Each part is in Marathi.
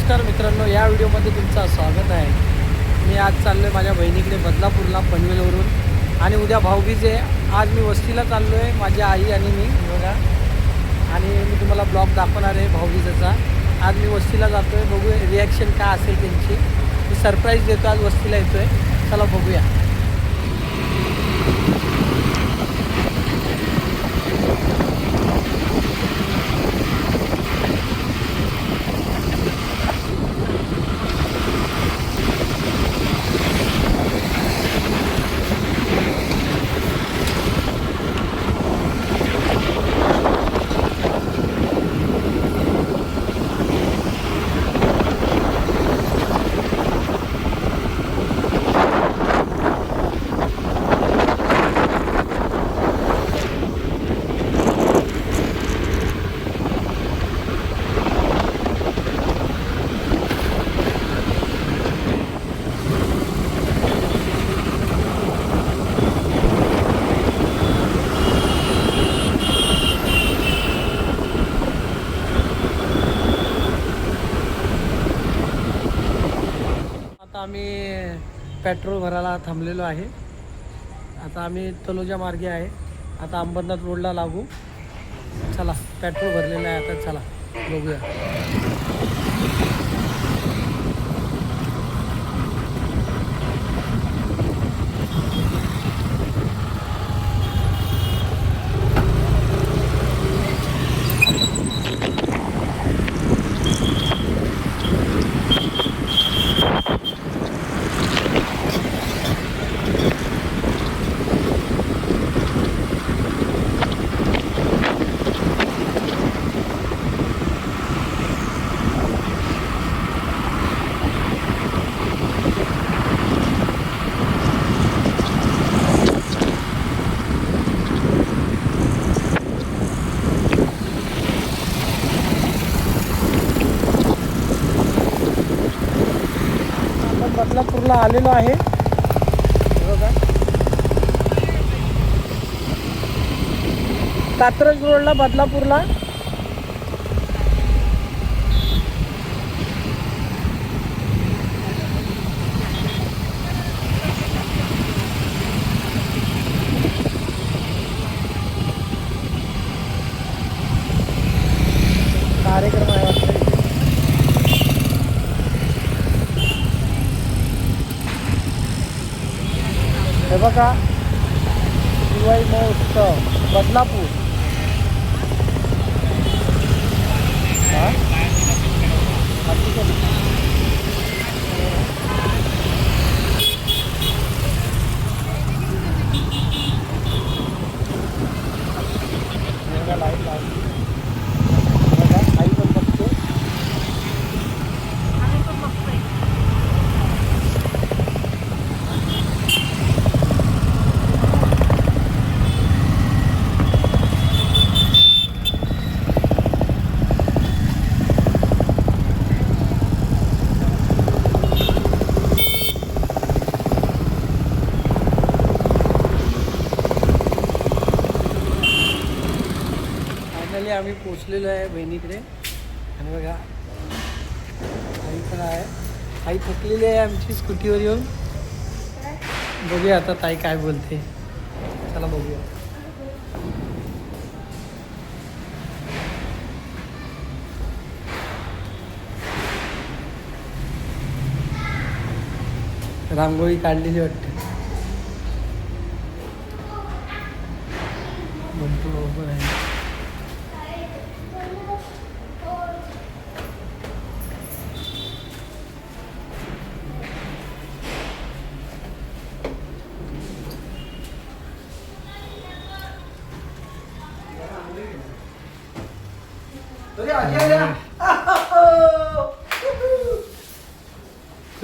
नमस्कार मित्रांनो या व्हिडिओमध्ये तुमचं स्वागत आहे. मी आज चाललो आहे माझ्या बहिणीकडे बदलापूरला पनवेलवरून. आणि उद्या भाऊबीज आहे. आज मी वस्तीला चाललो आहे माझी आई आणि मी. बघा. आणि मी तुम्हाला ब्लॉग दाखवणार आहे भाऊबीजेचा. आज मी वस्तीला जातो आहे बघू रिॲक्शन काय असेल त्यांची. मी सरप्राईज देतो आज वस्तीला येतो आहे चला बघूया आता आम्ही पेट्रोल भरायला थांबलेलो आहे. आता आम्ही तलोजा मार्गे आहे. आता अंबरनाथ रोडला लागू. चला पेट्रोल भरलेलं आहे आता चला बघूया आपण बदलापूरला आलेलो आहे. बघा. कात्रज रोडला बदलापूरला कार्यक्रम आहे वाटतं इथे. हे बघा. दिवाळी महोत्सव. बदलापूर हा? बाकी काही? हे बघा, light लावली. हे बघा, आई पण बघते. फायनली आम्ही पोचलेलो आहे बहिणीकडे. आणि बघा आई पण आहे. आई थकलेली आहे आमची स्कूटीवर येऊन. बघूया आता ताई काय बोलते. चला बघूया. रांगोळी काढलेली वाटते. म्हणतो बरोबर आहे.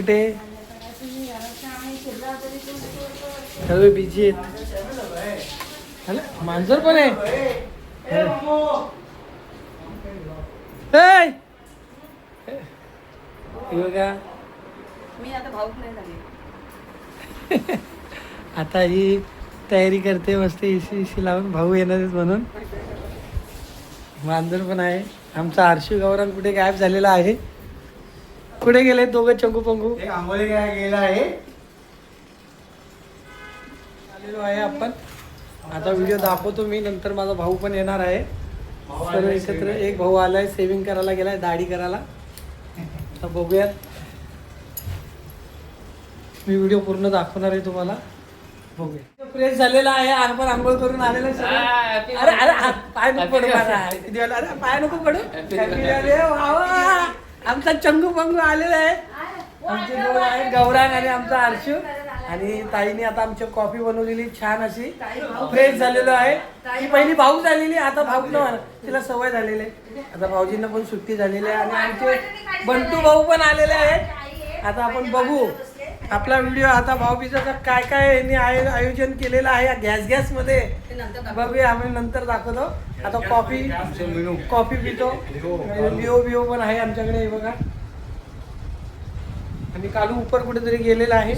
कुठे सर्व बिझी आहेत. हॅलो मांजर पण आहे? ए! बघा. मी आता भाऊक नाही झाले. आता ही तयारी करते मस्त एसी एसी लावून भाऊ येणार आहेत म्हणून. मांजर पण आहे. आमचा आरशी गावरान कुठे गायब झालेला आहे. कुठे गेले दोघं चंगू पंगू? एक आंबोली गेला आहे. आलेलो आहे आपण. आता व्हिडिओ दाखवतो मी नंतर माझा भाऊ पण येणार आहे. सर्व एकत्र एक भाऊ आलाय सेविंग करायला गेलाय दाढी करायला. आता बघूयात. मी व्हिडिओ पूर्ण दाखवणार आहे तुम्हाला. बघूया. फ्रेश झालेला आहे आपण आंघोळ करून आलेला. अरे अरे पाय नको पडू अरे पाय नको पडू. आमचा चंगू पंगू आलेला आहे. आमचे दोन आहे. गौरांग आणि आमचा आरशू. आणि ताईने आता आमची कॉफी बनवलेली छान अशी. फ्रेश झालेलो आहे. ही पहिली भाऊ झालेली आता भाऊ न तिला सवय झालेली आहे. आता भाऊजींना पण सुट्टी झालेली आहे. आणि आमचे बंटू भाऊ पण आलेले आहेत. आता आपण बघू. आपला व्हिडिओ आता भाऊबीजाचा काय काय यांनी आय- आयोजन केलेलं आहे या गॅस गॅस बघूया आम्ही नंतर दाखवतो. आता कॉफी कॉफी पितो. लिओ बिओ पण आहे आमच्याकडे हे बघा. आणि कालू उपर कुठेतरी गेलेला आहे.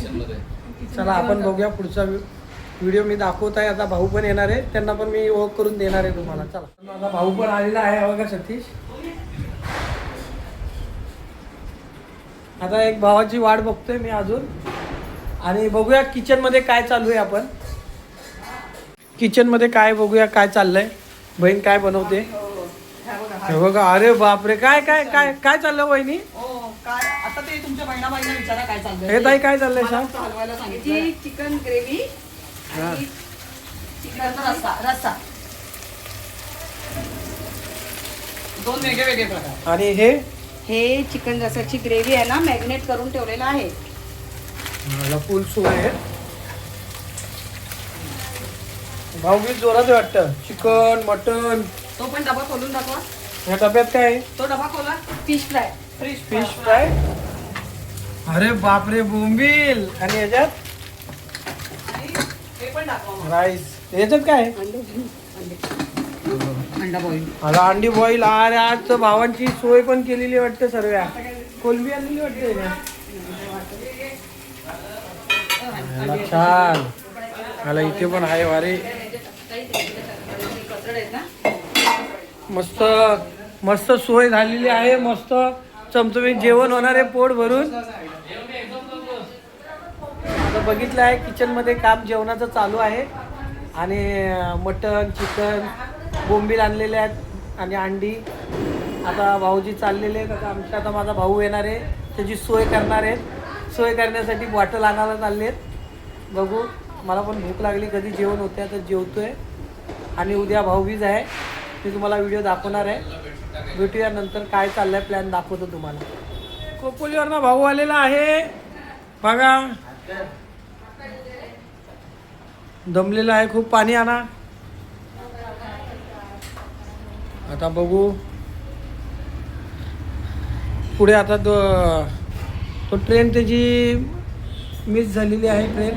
चला आपण बघूया पुढचा व्हिडिओ. मी दाखवत आहे. आता भाऊ पण येणार आहे. त्यांना पण मी ओळख करून देणार आहे तुम्हाला. चला. माझा भाऊ पण आलेला आहे बघा सतीश. आता एक भावाची वाट बघतोय मी अजून. आणि बघूया किचनमध्ये काय चालू आहे आपण. किचनमध्ये काय बघूया काय चाललंय? बहीण काय बनवते? बघा, अरे बापरे काय काय काय काय चाललं वहिनी? हो, काय आता ते तुमच्या बहिणाबाईंना विचारा काय चाललंय हे ताई काय चाललंय सांग? चिकन ग्रेव्ही हा. दोन वेगळे वेगळे प्रकार. आणि हे? हे चिकन रसाची ग्रेव्ही आहे ना मॅग्नेट करून ठेवलेलं आहे. मला फुल सोय आहे. भाऊबीज जोरात वाटतं. Chicken mutton. तो पण डबा खोलून दाखवा. ह्या डब्यात काय? आहे तो डबा खोला. Fish fry fish fish fry अरे बापरे बोंबील. आणि याच्यात हे पण दाखवा. मग. राईस याच्यात काय? आहे? अंडे. बॉईल आता अंडी बॉईल अरे आज तर भावांची सोय पण केलेली वाटते सर्व कोलबी आणलेली वाटते छान मला इथे पण आहे वारे. मस्त मस्त सोय झालेली आहे मस्त चमचमीत जेवण होणार आहे पोट भरून. आता बघितलं आहे किचनमध्ये काम जेवणाचं चालू आहे. आणि मटन चिकन बोंबील आणलेले आहेत आणि अंडी. आता भाऊजी चाललेले आहेत. आता आमच्या आता माझा भाऊ येणार आहे. त्याची सोय करणार आहेत. सोय करण्यासाठी बॉटल आणायला चालले आहेत बघू मला पण भूक लागली. कधी जेवण होते आता आहे आणि उद्या भाऊबीज आहे. मी तुम्हाला व्हिडिओ दाखवणार आहे. भेटूया नंतर काय चाललंय प्लॅन दाखवतो तुम्हाला. कोपोलीवरनं भाऊ आलेला आहे. बघा. दमलेला आहे. खूप पाणी आणा. आता बघू. पुढे आता तो तो ट्रेन त्याची मिस झालेली आहे ट्रेन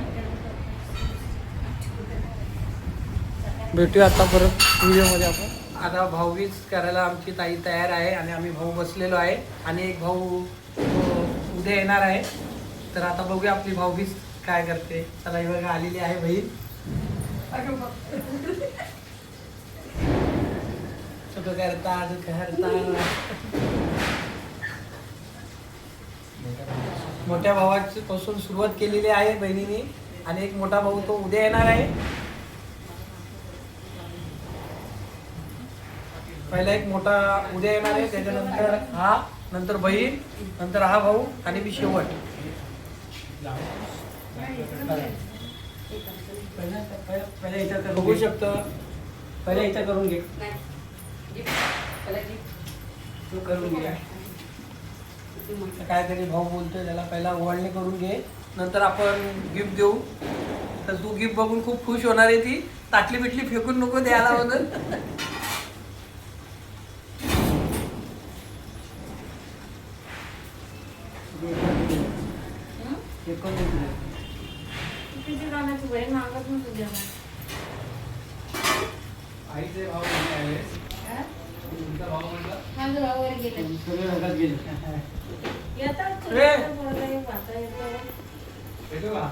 भेटूया आता परत व्हिडिओमध्ये आपण. आता भाऊबीज करायला आमची ताई तयार आहे आणि आम्ही भाऊ बसलेलो आहे आणि एक भाऊ उद्या येणार आहे. तर आता बघूया आपली भाऊबीज काय करते. चला ही बघा आलेली आहे बहीण. छोटं करता दुःख मोठ्या भावाची पासून सुरुवात केलेली आहे बहिणीने आणि एक मोठा भाऊ तो उद्या येणार आहे. पहिला एक मोठा उद्या येणार आहे त्याच्यानंतर हा नंतर बहीण नंतर हा भाऊ आणि मी शेवट. बघू शकतो. पहिला इथं करून घे. तू करून घे. काहीतरी भाऊ बोलतोय त्याला पहिला ओवाळणी करून घे. नंतर आपण गिफ्ट देऊ. तर तू गिफ्ट बघून खूप खुश होणार आहे ती. ताटली बिटली फेकून नको द्यायला म्हणून फेकून दे तुला. आईचे भाव कोणते आहे? तुमचा भाव म्हटलं? सगळे वर्गात गेले. भेटू का?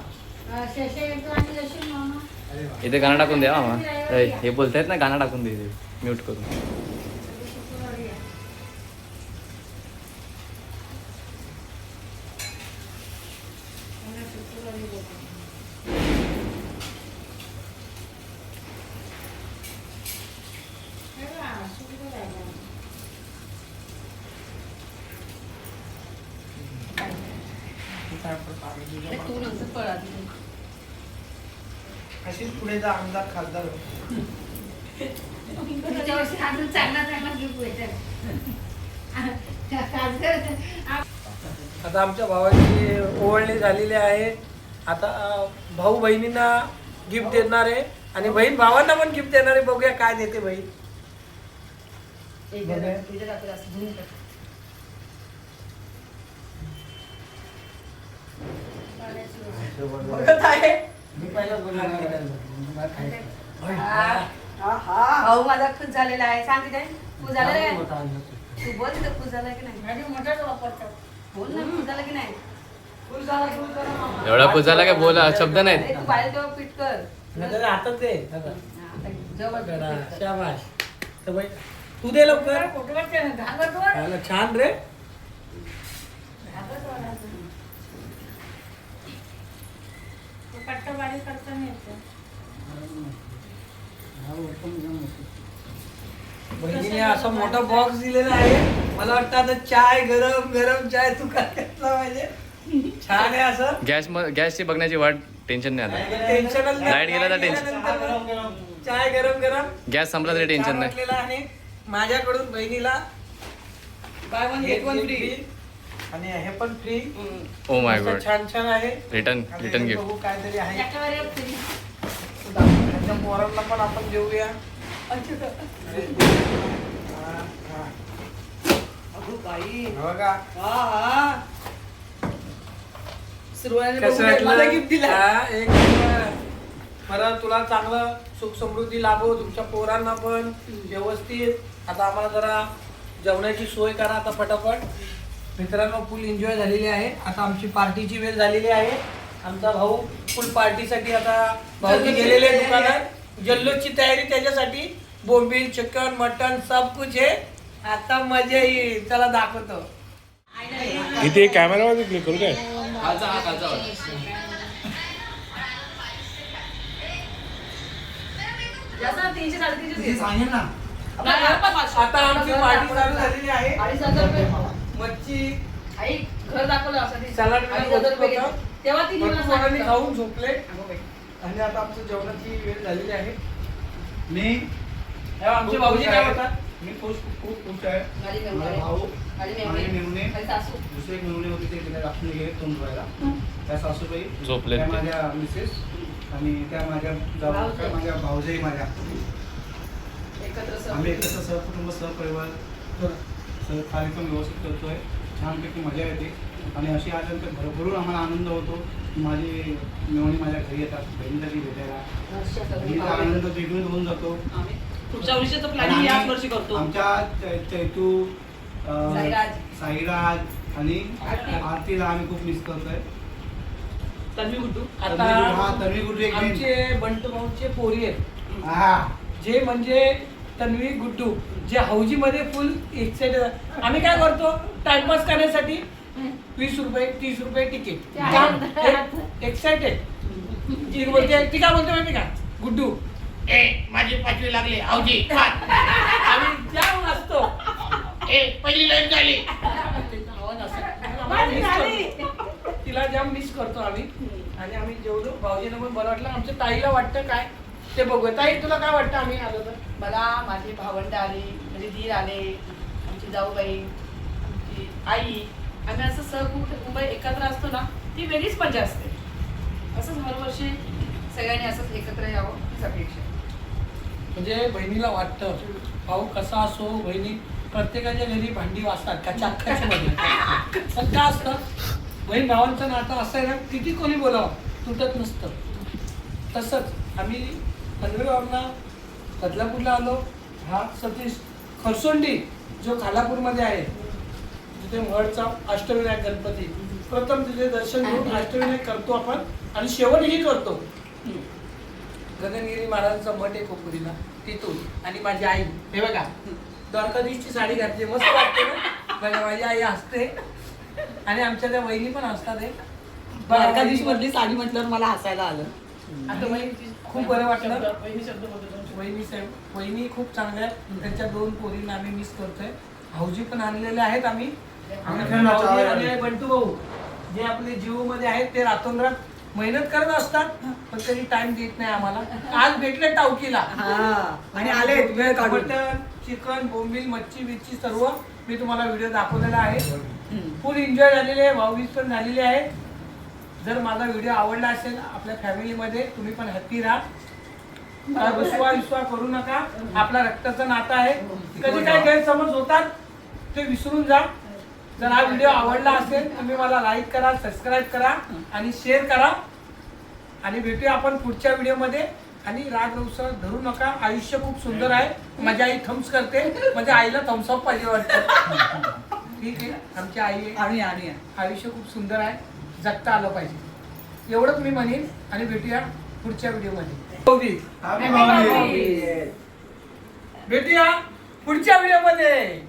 अरे वा. इथे गाणं टाकून द्या मामा ए, हे बोलतायत ना गाणं टाकून दे म्यूट करून तू नंतर पळा अशीच पुढे जा आमदार खासदार हो. आता आमच्या भावाची ओवळणी झालेली आहे. आता भाऊ बहिणींना गिफ्ट देणार आहे आणि बहीण भावांना पण गिफ्ट देणार आहे. बघूया काय देते बहीण. बघत आहे मी पहिला भाऊ माझा खुश झालेला आहे. सांग तिथे खुश झालेला आहे? तू बोल तिथे खुश झाला की नाही? बोल ना खुश झाला की नाही? एवढा पुजाला काय बोला शब्द नाहीत तू बाहेर तेव्हा पीठ कर. हातात दे. शाबाश तू दे लवकर. छान रे. बहिणीने असा मोठा बॉक्स दिलेला आहे. मला वाटतं आता चाय गरम गरम चाय तू काय घेतला पाहिजे? छान आहे असं. गॅस गॅसची बघण्याची वाट टेन्शन नाही आता. नाही. Light गेला तर. गेल्यानंतर चाय गरम गरम. गॅस संपला तरी टेन्शन नाही. माझ्याकडून बहिणीला buy one get one free आणि हे पण फ्री ओ माय गॉड छान छान आहे. रिटर्न रिटर्न गिफ्ट बघू काहीतरी आहे. पोरांना पण आपण देऊया. अच्छा. हा, हा. अगो बाई. हे बघा. हा हा सुरुवातीला कसं बघून मला वाटलं गिफ्ट दिला हा, एक नंबर. परत तुला चांगलं सुख समृद्धी लाभो तुमच्या पोरांना पण. व्यवस्थित. आता आम्हाला जरा जेवणाची सोय करा आता पटापट. मित्रांनो फुल एन्जॉय झालेली आहे. आता आमची पार्टीची वेळ झालेली आहे. आमचा भाऊ फुल पार्टीसाठी आता भाऊजी गेलेले आहे. दुकानात जल्लोषची तयारी त्याच्यासाठी बोंबील चिकन मटन सब कुछ आहे आता मजा येईल. त्याला दाखवतो. इथे कॅमेरावर क्लिक करू काय? तीनशे साडेतीनशे. सांगेल ना. आता आमची पार्टी चालू झालेली आहे. अडीच हजार रुपये. मच्छी. आई घर दाखवलं असं ते. सलाड होतं. तेव्हा ती भरपूर खाऊन झोपले. आणि आता आमचं जेवणाची वेळ झालेली आहे. मी हे आमचे खूप भाऊजी खुश काय आहे. म्हणतात? मी खुश खूप खुश आहे. माझी भाऊ माझी मेहुणे. दुसरे एक मेहुणे होते ते तिला दाखवून गेले तोंड धुवायला. त्या सासूबाई झोपलेत. त्या ते. माझ्या मिसेस आणि त्या माझ्या जाऊ भाऊजाई. त्या माझ्या भाऊजाई माझ्या. एकत्र सह- आम्ही एकत्र सहकुटुंब सहपरिवार. सह कार्यक्रम व्यवस्थित करतोय. छानपैकी मजा येते. आणि अशी आल्यानंतर भरभरून आम्हाला आनंद होतो की माझी मेहुणी माझ्या घरी येतात. बहिणीला ती भेटायला. सगळी बहिणीचा. आनंद. द्विगुणित होऊन जातो. पुढच्या वर्षीचं आणि प्लॅनिंग याच आम्ही- वर्षी करतो. आमच्या चैतू साईराज. आणि आरती. आरतीला आम्ही खूप मिस करतोय. तन्वी गुड्डू. हा, आता तन्वी गुड्डू. आमचे बंटू भाऊचे पोरी आहेत. हा. जे म्हणजे तन्वी गुड्डू जे हौजी मध्ये फुल एक्साइटेड आम्ही काय करतो? टाइमपास करण्यासाठी वीस रुपये तीस रुपये तिकीट एक्साइटेड ती बोलते ती काय बोलते माहिती का? गुड्डू ए माझी पाचवी लागली. हौजी आम्ही जाम असतो ए पहिली लाईन झाली. तिला जाम मिस करतो आम्ही. आणि आम्ही जेवढं भाऊजीला पण बरं वाटलं. आमच्या ताईला वाटतं काय? ते बघूया. ताई तुला काय वाटतं? आम्ही आलो तर. मला माझी भावंड आली म्हणजे दीर आले आमची जाऊबाई आमची आई. आम्ही असं सहकुटुंब एकत्र असतो ना ती वेगळीच मजा असते. असंच हरवर्षी सगळ्यांनी असंच एकत्र यावं हीच अपेक्षा म्हणजे बहिणीला वाटतं भाऊ कसा असो बहिणी प्रत्येकाच्या घरी भांडी वाजतात कचाकच मध्ये पण का असतं? बहीण भावांचं नातं असं आहे ना किती कोणी बोलावं? तुटत नसतं. तसंच आम्ही पनवेलवरनं बदलापूरला आलो. हा सतीश खरसोंडी जो खालापूरमध्ये आहे तिथे महडचा अष्टविनायक गणपती. प्रथम तिथे दर्शन घेऊन अष्टविनायक करतो आपण आणि शेवटही करतो. गगनगिरी महाराजांचा मठ आहे कोकरीला तिथून. आणि माझी आई हे बघा. द्वारकाधीशची साडी घातली मस्त वाटते ना? बघा माझी आई असते आणि आमच्या त्या वहिनी पण असतात हे. दिवशी मधली साडी म्हटल्यावर मला हसायला आलं. आता खूप बरं वाटलं. वहिनी साहेब वहिनी खूप चांगल्या आहेत. त्यांच्या दोन पोरींना आम्ही मिस करतोय. भाऊजी पण आणलेले आहेत आम्ही. आम्ही भाऊजी आणि बंटू भाऊ जे आपले जीवमध्ये आहेत ते रातोंरात मेहनत करत असतात पण कधी टाइम देत नाही आम्हाला. आज भेटले टावकीला. आणि आले वेळ काढून. मटन चिकन बोंबील मच्छी बिच्छी सर्व मी तुम्हाला व्हिडिओ दाखवलेला आहे. फुल एन्जॉय झालेले आहे भाऊबीज पण झालेली आहे. जर माझा व्हिडिओ आवडला असेल आपल्या फॅमिलीमध्ये तुम्ही पण हॅपी राहा. विश्वा विश्वा करू नका. आपला रक्ताचं नातं आहे. कधी काही गैरसमज होतात ते विसरून जा. जर हा व्हिडिओ आवडला असेल तुम्ही मला लाईक करा सबस्क्राईब करा आणि शेअर करा. आणि भेटूया आपण पुढच्या व्हिडिओमध्ये आणि राग रवसा धरू नका. आयुष्य खूप सुंदर आहे. माझी आई थम्स करते. माझ्या आईला थम्सअप पाहिजे वाटतं. ठीक आहे? आमची आई आणि आणि आयुष्य खूप सुंदर आहे. जगता आलं पाहिजे. एवढंच मी म्हणेन. आणि भेटूया पुढच्या व्हिडिओमध्ये भेटूया पुढच्या व्हिडिओमध्ये.